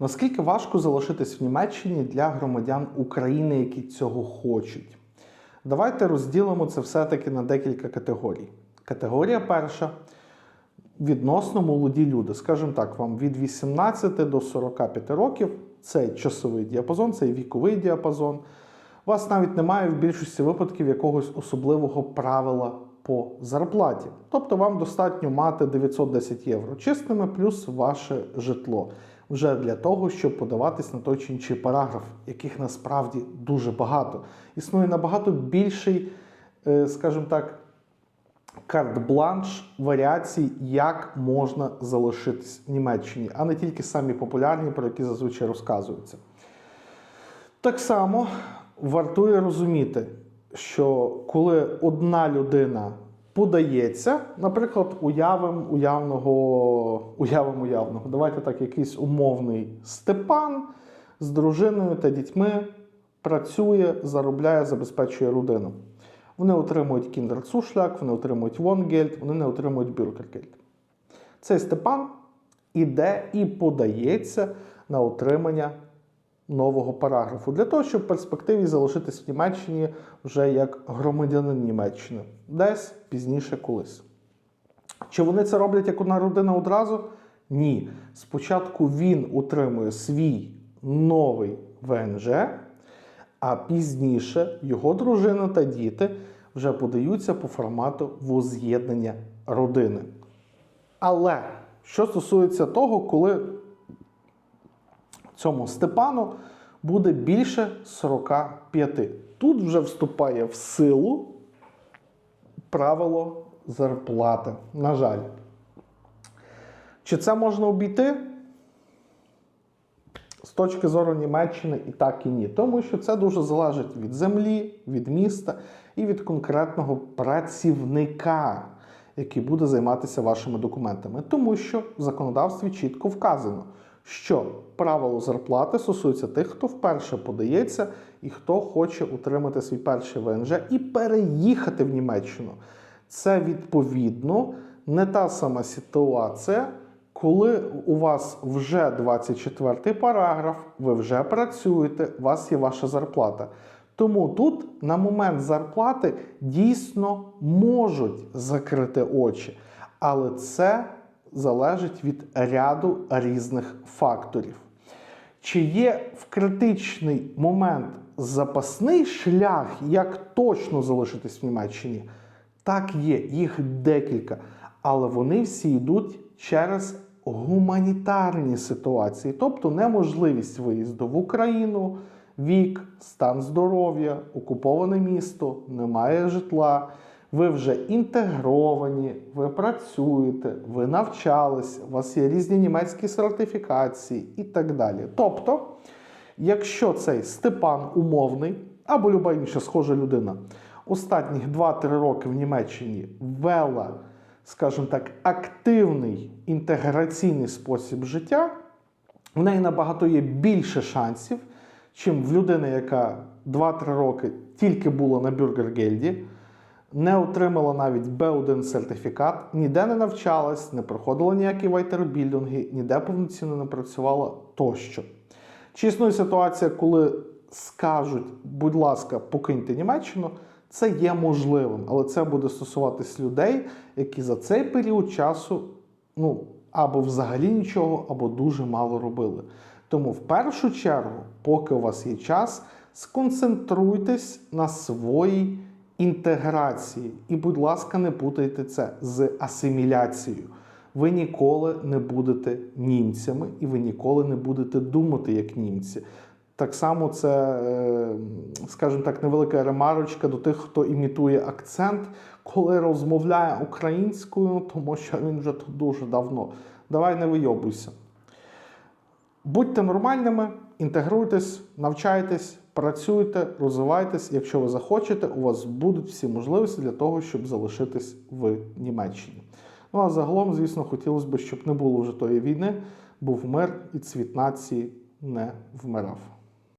Наскільки важко залишитись в Німеччині для громадян України, які цього хочуть? Давайте розділимо це все-таки на декілька категорій. Категорія перша відносно молоді люди. Скажімо так, вам від 18 до 45 років цей часовий діапазон, цей віковий діапазон. У вас навіть немає в більшості випадків якогось особливого правила по зарплаті. Тобто вам достатньо мати 910 євро чистими плюс ваше житло. Вже для того, щоб подаватись на той чи інший параграф, яких насправді дуже багато. Існує набагато більший, е, скажімо так, карт-бланш варіацій, як можна залишитись в Німеччині, а не тільки самі популярні, про які зазвичай розказуються. Так само вартує розуміти, що коли одна людина подається, наприклад, уявим уявного, уявим уявного, давайте так, якийсь умовний Степан з дружиною та дітьми працює, заробляє, забезпечує родину. Вони отримують кіндерцушляк, вони отримують вонгельд, вони не отримують бюркергельд. Цей Степан іде і подається на отримання нового параграфу для того, щоб в перспективі залишитись в Німеччині вже як громадянин Німеччини, десь пізніше колись. Чи вони це роблять як одна родина одразу? Ні. Спочатку він отримує свій новий ВНЖ, а пізніше його дружина та діти вже подаються по формату воз'єднання родини. Але що стосується того, коли цьому Степану буде більше 45. Тут вже вступає в силу правило зарплати. На жаль. Чи це можна обійти? З точки зору Німеччини і так і ні. Тому що це дуже залежить від землі, від міста і від конкретного працівника, який буде займатися вашими документами. Тому що в законодавстві чітко вказано, що правило зарплати стосується тих, хто вперше подається і хто хоче утримати свій перший ВНЖ і переїхати в Німеччину. Це відповідно не та сама ситуація, коли у вас вже 24 параграф, ви вже працюєте, у вас є ваша зарплата. Тому тут на момент зарплати дійсно можуть закрити очі, але це залежить від ряду різних факторів. Чи є в критичний момент запасний шлях, як точно залишитись в Німеччині? Так є, їх декілька, але вони всі йдуть через гуманітарні ситуації, тобто неможливість виїзду в Україну, вік, стан здоров'я, окуповане місто, немає житла. Ви вже інтегровані, ви працюєте, ви навчались, у вас є різні німецькі сертифікації і так далі. Тобто, якщо цей Степан умовний або люба інша схожа людина останніх 2-3 роки в Німеччині вела, скажімо так, активний інтеграційний спосіб життя, в неї набагато є більше шансів, чим в людини, яка 2-3 роки тільки була на бюргергельді, не отримала навіть B1 сертифікат, ніде не навчалась, не проходила ніякі вайтербілдинги, ніде повноцінно не працювала тощо. Чи ситуація, коли скажуть, будь ласка, покиньте Німеччину, це є можливим, але це буде стосуватись людей, які за цей період часу ну, або взагалі нічого, або дуже мало робили. Тому в першу чергу, поки у вас є час, сконцентруйтесь на своїй інтеграції. І, будь ласка, не путайте це з асиміляцією. Ви ніколи не будете німцями, і ви ніколи не будете думати як німці. Так само це, е, скажімо так, невелика ремарочка до тих, хто імітує акцент, коли розмовляє українською, тому що він вже тут дуже давно. Давай не вийобуйся. Будьте нормальними, інтегруйтесь, навчайтесь, працюйте, розвивайтесь. Якщо ви захочете, у вас будуть всі можливості для того, щоб залишитись в Німеччині. Ну а загалом, звісно, хотілося б, щоб не було вже тої війни, був мир і цвіт нації не вмирав.